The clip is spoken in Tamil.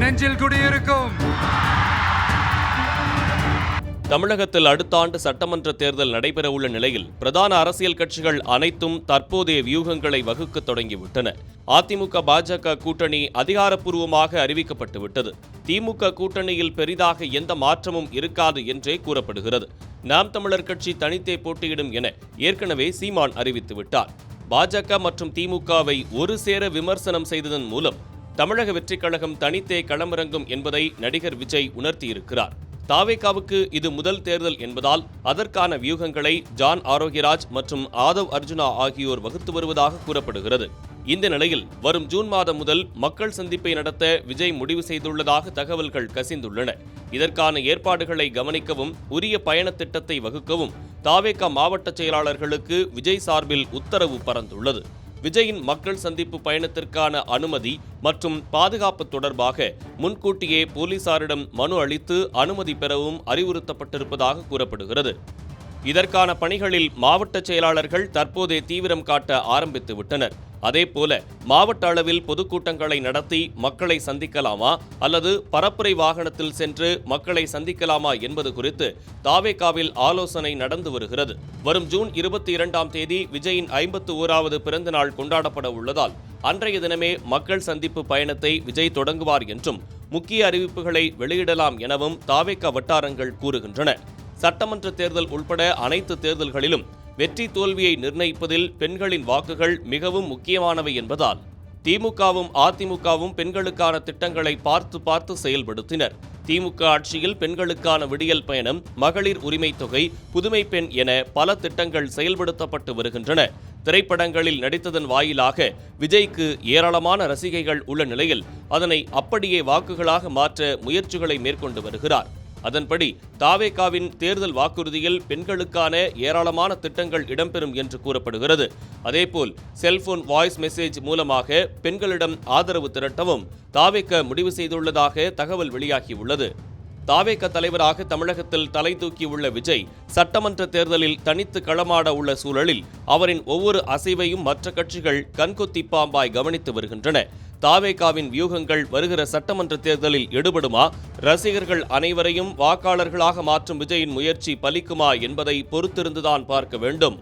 நெஞ்சில் குடியிருக்கும். தமிழகத்தில் அடுத்த ஆண்டு சட்டமன்ற தேர்தல் நடைபெறவுள்ள நிலையில் பிரதான அரசியல் கட்சிகள் அனைத்தும் தற்போதைய வியூகங்களை வகுக்க தொடங்கிவிட்டன. அதிமுக பாஜக கூட்டணி அதிகாரப்பூர்வமாக அறிவிக்கப்பட்டுவிட்டது திமுக கூட்டணியில் பெரிதாக எந்த மாற்றமும் இருக்காது என்றே கூறப்படுகிறது. நாம் தமிழர் கட்சி தனித்தே போட்டியிடும் என ஏற்கனவே சீமான் அறிவித்துவிட்டார் பாஜக மற்றும் திமுகவை ஒரு சேர விமர்சனம் செய்ததன் மூலம் தமிழக வெற்றிக் கழகம் தனித்தே களமிறங்கும் என்பதை நடிகர் விஜய் உணர்த்தியிருக்கிறார். தாவேகாவுக்கு இது முதல் தேர்தல் என்பதால் அதற்கான வியூகங்களை ஜான் ஆரோக்கியராஜ் மற்றும் ஆதவ் அர்ஜுனா ஆகியோர் வகுத்து வருவதாக கூறப்படுகிறது. இந்த நிலையில் வரும் ஜூன் மாதம் முதல் மக்கள் சந்திப்பை நடத்த விஜய் முடிவு செய்துள்ளதாக தகவல்கள் கசிந்துள்ளன. இதற்கான ஏற்பாடுகளை கவனிக்கவும் உரிய பயண திட்டத்தை வகுக்கவும் தாவேகா மாவட்ட செயலாளர்களுக்கு விஜய் சார்பில் உத்தரவு பறந்துள்ளது. விஜயின் மக்கள் சந்திப்பு பயணத்திற்கான அனுமதி மற்றும் பாதுகாப்பு தொடர்பாக முன்கூட்டியே போலீசாரிடம் மனு அளித்து அனுமதி பெறவும் அறிவுறுத்தப்பட்டிருப்பதாக கூறப்படுகிறது. இதற்கான பணிகளில் மாவட்ட செயலாளர்கள் தற்போதே தீவிரம் காட்ட ஆரம்பித்து விட்டனர் அதேபோல மாவட்ட அளவில் பொதுக்கூட்டங்களை நடத்தி மக்களை சந்திக்கலாமா அல்லது பரப்புரை வாகனத்தில் சென்று மக்களை சந்திக்கலாமா என்பது குறித்து தாவேகாவில் ஆலோசனை நடந்து வருகிறது. வரும் ஜூன் இருபத்தி இரண்டாம் தேதி விஜயின் ஐம்பத்து ஓராவது பிறந்த நாள் கொண்டாடப்பட உள்ளதால் அன்றைய தினமே மக்கள் சந்திப்பு பயணத்தை விஜய் தொடங்குவார் என்றும் முக்கிய அறிவிப்புகளை வெளியிடலாம் எனவும் தாவேகா வட்டாரங்கள் கூறுகின்றன. சட்டமன்ற தேர்தல் உள்பட அனைத்து தேர்தல்களிலும் வெற்றி தோல்வியை நிர்ணயிப்பதில் பெண்களின் வாக்குகள் மிகவும் முக்கியமானவை என்பதால் திமுகவும் அதிமுகவும் பெண்களுக்கான திட்டங்களை பார்த்து பார்த்து செயல்படுத்தினர். திமுக ஆட்சியில் பெண்களுக்கான விடியல் பயணம் மகளிர் உரிமை தொகை புதுமை பெண் என பல திட்டங்கள் செயல்படுத்தப்பட்டு வருகின்றன. திரைப்படங்களில் நடித்ததன் வாயிலாக விஜய்க்கு ஏராளமான ரசிகைகள் உள்ள நிலையில் அதனை அப்படியே வாக்குகளாக மாற்ற முயற்சிகளை மேற்கொண்டு வருகிறார். அதன்படி தாவேகாவின் தேர்தல் வாக்குறுதியில் பெண்களுக்கான ஏராளமான திட்டங்கள் இடம்பெறும் என்று கூறப்படுகிறது. அதேபோல் செல்போன் வாய்ஸ் மெசேஜ் மூலமாக பெண்களிடம் ஆதரவு திரட்டவும் தாவேக முடிவு செய்துள்ளதாக தகவல் வெளியாகியுள்ளது. தாவேக தலைவராக தமிழகத்தில் தலை தூக்கியுள்ள விஜய் சட்டமன்ற தேர்தலில் தனித்து களமாட உள்ள சூழலில் அவரின் ஒவ்வொரு அசைவையும் மற்ற கட்சிகள் கண்கொத்தி பாம்பாய் கவனித்து வருகின்றன. தாவேகாவின் வியூகங்கள் வருகிற சட்டமன்ற தேர்தலில் எடுபடுமா? ரசிகர்கள் அனைவரையும் வாக்காளர்களாக மாற்றும் விஜயின் முயற்சி பலிக்குமா என்பதை பொறுத்திருந்துதான் பார்க்க வேண்டும்.